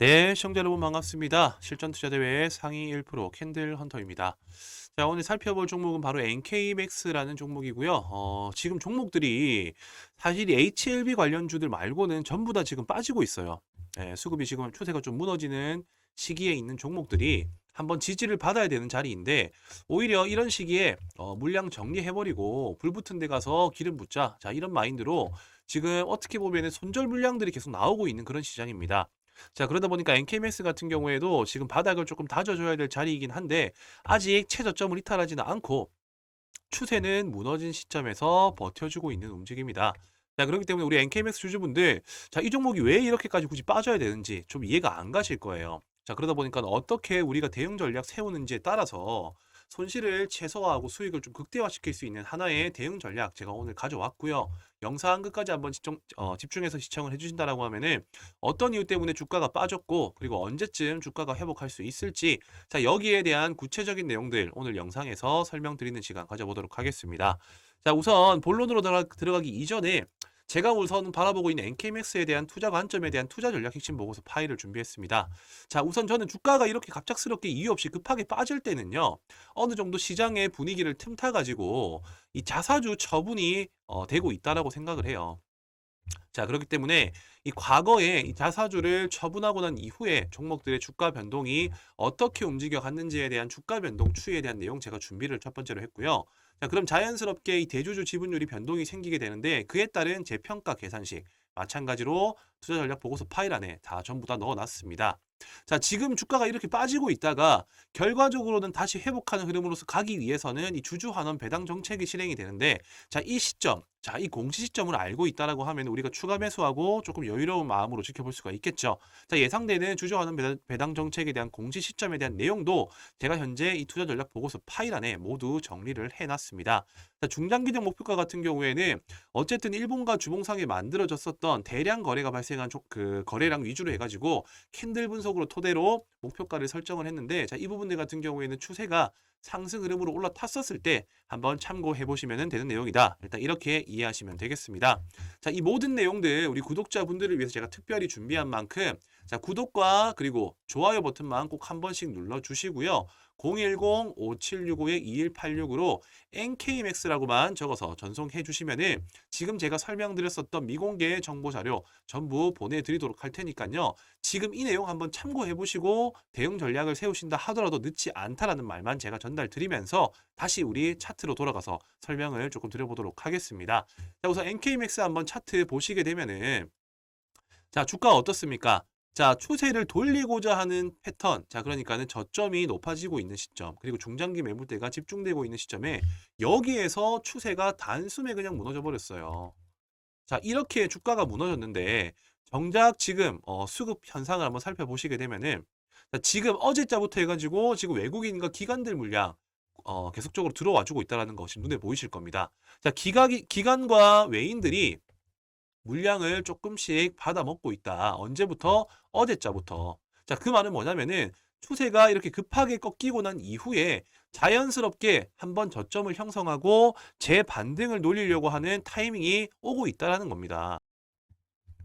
네, 시청자 여러분 반갑습니다. 실전 투자 대회 상위 1% 캔들 헌터입니다. 자, 오늘 살펴볼 종목은 바로 NK맥스라는 종목이고요. 어, 지금 종목들이 사실 이 HLB 관련주들 말고는 전부 다 지금 빠지고 있어요. 예, 수급이 지금 추세가 좀 무너지는 시기에 있는 종목들이 한번 지지를 받아야 되는 자리인데 오히려 이런 시기에 어, 물량 정리해버리고 불 붙은 데 가서 기름 붓자. 자, 이런 마인드로 지금 어떻게 보면 손절 물량들이 계속 나오고 있는 그런 시장입니다. 자, 그러다 보니까 NK맥스 같은 경우에도 지금 바닥을 조금 다져줘야 될 자리이긴 한데 아직 최저점을 이탈하지는 않고 추세는 무너진 시점에서 버텨주고 있는 움직임이다. 자, 그렇기 때문에 우리 NK맥스 주주분들, 자, 이 종목이 왜 이렇게까지 굳이 빠져야 되는지 좀 이해가 안 가실 거예요. 자, 그러다 보니까 어떻게 우리가 대응 전략 세우는지에 따라서 손실을 최소화하고 수익을 좀 극대화시킬 수 있는 하나의 대응 전략 제가 오늘 가져왔고요. 영상 끝까지 한번 집중, 어, 집중해서 시청을 해주신다라고 하면은 어떤 이유 때문에 주가가 빠졌고 그리고 언제쯤 주가가 회복할 수 있을지 자 여기에 대한 구체적인 내용들 오늘 영상에서 설명드리는 시간 가져보도록 하겠습니다. 자 우선 본론으로 들어가, 들어가기 이전에 제가 우선 바라보고 있는 NK맥스에 대한 투자 관점에 대한 투자 전략 핵심 보고서 파일을 준비했습니다. 자, 우선 저는 주가가 이렇게 갑작스럽게 이유 없이 급하게 빠질 때는요, 어느 정도 시장의 분위기를 틈타 가지고 이 자사주 처분이 어, 되고 있다라고 생각을 해요. 자, 그렇기 때문에 이 과거에 이 자사주를 처분하고 난 이후에 종목들의 주가 변동이 어떻게 움직여 갔는지에 대한 주가 변동 추이에 대한 내용 제가 준비를 첫 번째로 했고요. 자, 그럼 자연스럽게 이 대주주 지분율이 변동이 생기게 되는데 그에 따른 재평가 계산식 마찬가지로 투자 전략 보고서 파일 안에 다 전부 다 넣어 놨습니다. 자, 지금 주가가 이렇게 빠지고 있다가 결과적으로는 다시 회복하는 흐름으로서 가기 위해서는 이 주주 환원 배당 정책이 실행이 되는데 자, 이 시점, 자, 이 공시 시점을 알고 있다라고 하면 우리가 추가 매수하고 조금 여유로운 마음으로 지켜볼 수가 있겠죠. 자, 예상되는 환원 배당, 정책에 대한 공시 시점에 대한 내용도 제가 현재 이 투자 전략 보고서 파일 안에 모두 정리를 해 놨습니다. 자, 중장기적 목표가 같은 경우에는 어쨌든 일본과 주봉상에 만들어졌었던 대량 거래가 발생한 조- 그 거래량 위주로 해가지고 캔들 분석으로 토대로 목표가를 설정을 했는데 자, 이 부분들 같은 경우에는 추세가 상승 흐름으로 올라탔었을 때 한번 참고해 보시면 되는 내용이다. 일단 이렇게 이해하시면 되겠습니다. 자, 이 모든 내용들 우리 구독자분들을 위해서 제가 특별히 준비한 만큼 자, 구독과 그리고 좋아요 버튼만 꼭 한 번씩 눌러 주시고요. 010-5765-2186으로 NKMX라고만 적어서 전송해 주시면은 지금 제가 설명드렸었던 미공개 정보 자료 전부 보내드리도록 할 테니까요. 지금 이 내용 한번 참고해 보시고 대응 전략을 세우신다 하더라도 늦지 않다라는 말만 제가 전달 드리면서 다시 우리 차트로 돌아가서 설명을 조금 드려보도록 하겠습니다. 자, 우선 NKMX 한번 차트 보시게 되면은 자, 주가 어떻습니까? 자, 추세를 돌리고자 하는 패턴. 자, 그러니까는 저점이 높아지고 있는 시점. 그리고 중장기 매물대가 집중되고 있는 시점에 여기에서 추세가 단숨에 그냥 무너져 버렸어요. 자, 이렇게 주가가 무너졌는데 정작 지금 어, 수급 현상을 한번 살펴보시게 되면은 자, 지금 어제자부터 해가지고 지금 외국인과 기관들 물량 어, 계속적으로 들어와 주고 있다는 것이 눈에 보이실 겁니다. 자, 기관이, 기관과 외인들이 물량을 조금씩 받아 먹고 있다. 언제부터? 어제자부터. 자, 그 말은 뭐냐면은 추세가 이렇게 급하게 꺾이고 난 이후에 자연스럽게 한번 저점을 형성하고 재반등을 노리려고 하는 타이밍이 오고 있다라는 겁니다.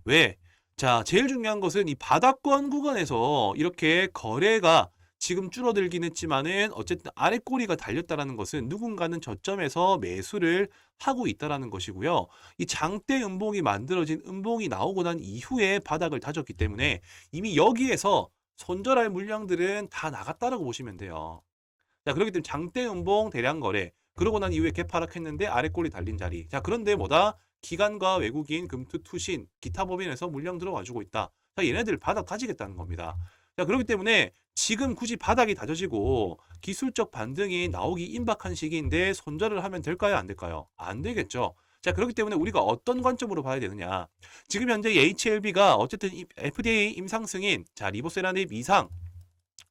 왜? 자, 제일 중요한 것은 이 바닥권 구간에서 이렇게 거래가 지금 줄어들긴 했지만은 어쨌든 아래 꼬리가 달렸다라는 것은 누군가는 저점에서 매수를 하고 있다라는 것이고요. 이 장대 음봉이 만들어진 음봉이 나오고 난 이후에 바닥을 다졌기 때문에 이미 여기에서 손절할 물량들은 다 나갔다라고 보시면 돼요. 자, 그렇기 때문에 장대 음봉 대량 거래 그러고 난 이후에 개파락했는데 아래 꼬리 달린 자리. 자, 그런데 뭐다? 기관과 외국인, 금투, 투신, 기타 법인에서 물량 들어와 주고 있다. 자, 얘네들 바닥 다지겠다는 겁니다. 자, 그렇기 때문에 지금 굳이 바닥이 다져지고 기술적 반등이 나오기 임박한 시기인데 손절을 하면 될까요? 안 될까요? 안 되겠죠. 자, 그렇기 때문에 우리가 어떤 관점으로 봐야 되느냐. 지금 현재 HLB가 어쨌든 이 FDA 임상 승인, 자, 리보세라닙 이상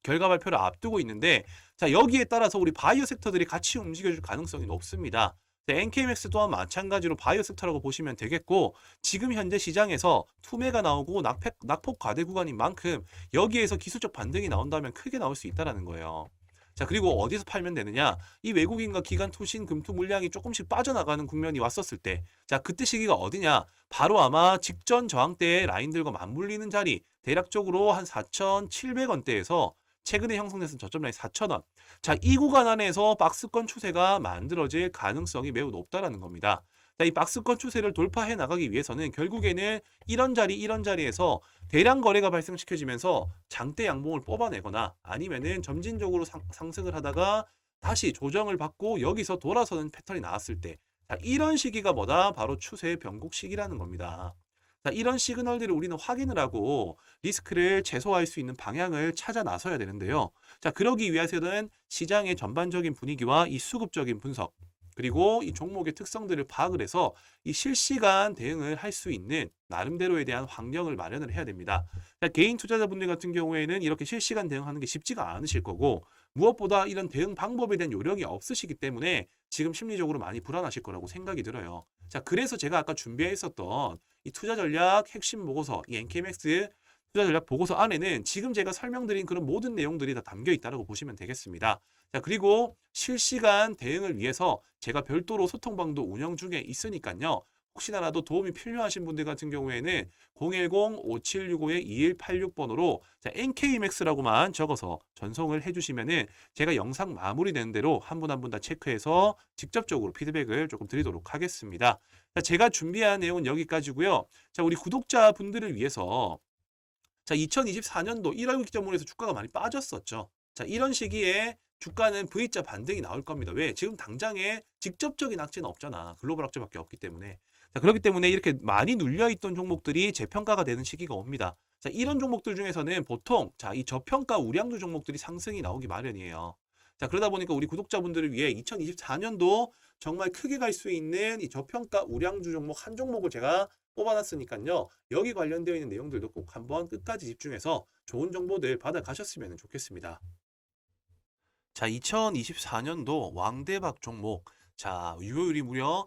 결과 발표를 앞두고 있는데 자, 여기에 따라서 우리 바이오 섹터들이 같이 움직여줄 가능성이 높습니다. NKMX 또한 마찬가지로 바이오 섹터라고 보시면 되겠고 지금 현재 시장에서 투매가 나오고 낙폭, 낙폭 과대 구간인 만큼 여기에서 기술적 반등이 나온다면 크게 나올 수 있다라는 거예요. 자, 그리고 어디서 팔면 되느냐? 이 외국인과 기관 투신 금투 물량이 조금씩 빠져나가는 국면이 왔었을 때, 자, 그때 시기가 어디냐? 바로 아마 직전 저항 때의 라인들과 맞물리는 자리, 대략적으로 한 4,700원대에서 최근에 형성됐은 저점 라인 4,000원. 자, 이 구간 안에서 박스권 추세가 만들어질 가능성이 매우 높다라는 겁니다. 자, 이 박스권 추세를 돌파해 나가기 위해서는 결국에는 이런 자리, 이런 자리에서 대량 거래가 발생시켜지면서 장대 양봉을 뽑아내거나 아니면은 점진적으로 상, 상승을 하다가 다시 조정을 받고 여기서 돌아서는 패턴이 나왔을 때 자, 이런 시기가 뭐다? 바로 추세 변곡 시기라는 겁니다. 자, 이런 시그널들을 우리는 확인을 하고 리스크를 최소화할 수 있는 방향을 찾아 나서야 되는데요. 자, 그러기 위해서는 시장의 전반적인 분위기와 이 수급적인 분석, 그리고 이 종목의 특성들을 파악을 해서 이 실시간 대응을 할 수 있는 나름대로에 대한 환경을 마련을 해야 됩니다. 자, 개인 투자자분들 같은 경우에는 이렇게 실시간 대응하는 게 쉽지가 않으실 거고 무엇보다 이런 대응 방법에 대한 요령이 없으시기 때문에 지금 심리적으로 많이 불안하실 거라고 생각이 들어요. 자, 그래서 제가 아까 준비해 있었던 이 투자 전략 핵심 보고서, 이 NKMX 투자 전략 보고서 안에는 지금 제가 설명드린 그런 모든 내용들이 다 담겨 있다고 보시면 되겠습니다. 자, 그리고 실시간 대응을 위해서 제가 별도로 소통방도 운영 중에 있으니까요. 혹시나라도 도움이 필요하신 분들 같은 경우에는 010-5765-2186번으로 NKMX라고만 적어서 전송을 해주시면은 제가 영상 마무리되는 대로 한 분 한 분 다 체크해서 직접적으로 피드백을 조금 드리도록 하겠습니다. 자, 제가 준비한 내용은 여기까지고요. 자, 우리 구독자분들을 위해서 자, 2024년도 1월 기점으로 해서 주가가 많이 빠졌었죠. 자, 이런 시기에 주가는 V자 반등이 나올 겁니다. 왜? 지금 당장에 직접적인 악재는 없잖아. 글로벌 악재밖에 없기 때문에. 자, 그렇기 때문에 이렇게 많이 눌려있던 종목들이 재평가가 되는 시기가 옵니다. 자, 이런 종목들 중에서는 보통 자, 이 저평가 우량주 종목들이 상승이 나오기 마련이에요. 자, 그러다 보니까 우리 구독자분들을 위해 2024년도 정말 크게 갈 수 있는 이 저평가 우량주 종목 한 종목을 제가 뽑아놨으니까요. 여기 관련되어 있는 내용들도 꼭 한번 끝까지 집중해서 좋은 정보들 받아가셨으면 좋겠습니다. 자, 2024년도 왕대박 종목. 자, 유효율이 무려